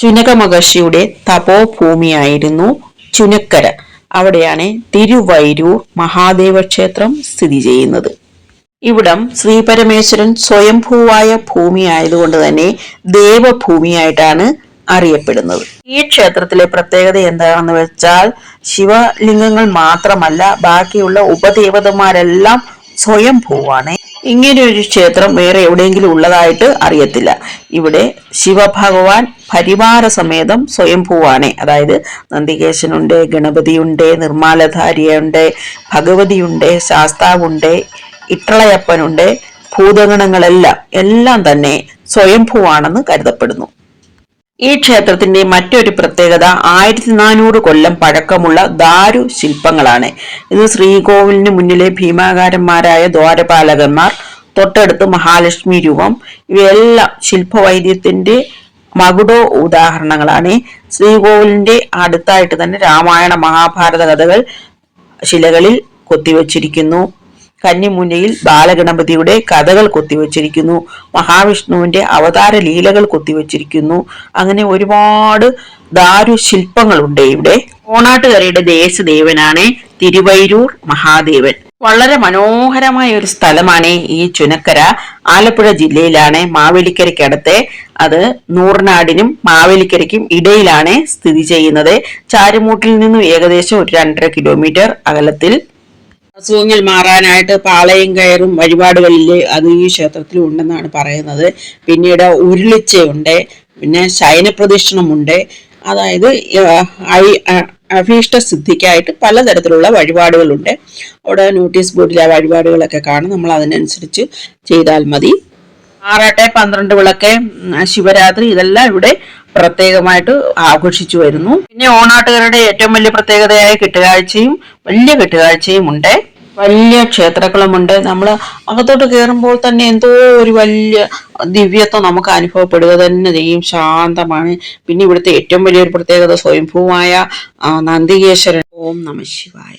ചുനക മഹർഷിയുടെ തപോഭൂമിയായിരുന്നു ചുനക്കര. അവിടെയാണ് തിരുവൈരൂർ മഹാദേവ ക്ഷേത്രം സ്ഥിതി ചെയ്യുന്നത്. ഇവിടം ശ്രീ പരമേശ്വരൻ സ്വയംഭൂവായ ഭൂമി ആയതുകൊണ്ട് തന്നെ ദേവഭൂമിയായിട്ടാണ് അറിയപ്പെടുന്നത്. ഈ ക്ഷേത്രത്തിലെ പ്രത്യേകത എന്താണെന്ന് വെച്ചാൽ ശിവലിംഗങ്ങൾ മാത്രമല്ല ബാക്കിയുള്ള ഉപദേവതമാരെല്ലാം സ്വയംഭൂവാണ്. ഇങ്ങനെ ഒരു ക്ഷേത്രം വേറെ എവിടെയെങ്കിലും ഉള്ളതായിട്ട് അറിയത്തില്ല. ഇവിടെ ശിവഭഗവാൻ പരിവാര സമേതം സ്വയംഭൂവാണ്. അതായത് നന്ദികേശനുണ്ട് ഗണപതിയുണ്ട് നിർമ്മാലധാരിയുണ്ട് ഭഗവതിയുണ്ട് ശാസ്താവുണ്ട് ഇട്ടളയപ്പനുണ്ട് ഭൂതഗണങ്ങളെല്ലാം എല്ലാം തന്നെ സ്വയംഭൂവാണെന്ന് കരുതപ്പെടുന്നു. ഈ ക്ഷേത്രത്തിന്റെ മറ്റൊരു പ്രത്യേകത ആയിരത്തി നാനൂറ് കൊല്ലം പഴക്കമുള്ള ദാരു ശില്പങ്ങളാണ്. ഇത് ശ്രീകോവിലിന് മുന്നിലെ ഭീമാകാരന്മാരായ ദ്വാരപാലകന്മാർ തൊട്ടടുത്ത് മഹാലക്ഷ്മി രൂപം ഇവയെല്ലാം ശില്പവൈദ്യത്തിന്റെ മകുടോ ഉദാഹരണങ്ങളാണ്. ശ്രീകോവിലിന്റെ അടുത്തായിട്ട് തന്നെ രാമായണ മഹാഭാരത കഥകൾ ശിലകളിൽ കൊത്തിവച്ചിരിക്കുന്നു. കന്നിമുന്നയിൽ ബാലഗണപതിയുടെ കഥകൾ കൊത്തിവച്ചിരിക്കുന്നു. മഹാവിഷ്ണുവിന്റെ അവതാര ലീലകൾ കൊത്തിവച്ചിരിക്കുന്നു. അങ്ങനെ ഒരുപാട് ദാരു ശില്പങ്ങളുണ്ട് ഇവിടെ. ഓണാട്ടുകരയുടെ ദേശദേവനാണ് തിരുവൈരൂർ മഹാദേവൻ. വളരെ മനോഹരമായ ഒരു സ്ഥലമാണ് ഈ ചുനക്കര. ആലപ്പുഴ ജില്ലയിലാണ് മാവേലിക്കരയ്ക്കടുത്ത്. അത് നൂറിനാടിനും മാവേലിക്കരയ്ക്കും ഇടയിലാണ് സ്ഥിതി ചെയ്യുന്നത്. ചാരുമൂട്ടിൽ നിന്നും ഏകദേശം ഒരു രണ്ടര കിലോമീറ്റർ അകലത്തിൽ അസുഖങ്ങൾ മാറാനായിട്ട് പാളയും കയറും വഴിപാടുകളിൽ അത് ഈ ക്ഷേത്രത്തിൽ ഉണ്ടെന്നാണ് പറയുന്നത്. പിന്നീട് ഉരുളിച്ചയുണ്ട് പിന്നെ ശയനപ്രദക്ഷിണമുണ്ട്. അതായത് അഭീഷ്ട സിദ്ധിക്കായിട്ട് പലതരത്തിലുള്ള വഴിപാടുകളുണ്ട്. അവിടെ നോട്ടീസ് ബോർഡിലെ ആ വഴിപാടുകളൊക്കെ കാണും. നമ്മൾ അതിനനുസരിച്ച് ചെയ്താൽ മതി. ആറാട്ടെ പന്ത്രണ്ട് വിളക്ക് ശിവരാത്രി ഇതെല്ലാം ഇവിടെ പ്രത്യേകമായിട്ട് ആഘോഷിച്ചു വരുന്നു. പിന്നെ ഓണാട്ടുകാരുടെ ഏറ്റവും വലിയ പ്രത്യേകതയായ കെട്ടുകാഴ്ചയും വലിയ കെട്ടുകാഴ്ചയും ഉണ്ട്. വലിയ ക്ഷേത്രങ്ങളുമുണ്ട് നമ്മൾ അകത്തോട്ട് കയറുമ്പോൾ തന്നെ എന്തോ ഒരു വലിയ ദിവ്യത്വം നമുക്ക് അനുഭവപ്പെടുക തന്നെ ചെയ്യും. ശാന്തമാണ്. പിന്നെ ഇവിടുത്തെ ഏറ്റവും വലിയൊരു പ്രത്യേകത സ്വയംഭൂമായ നന്ദികേശ്വരൻ. ഓം നമ ശിവായ.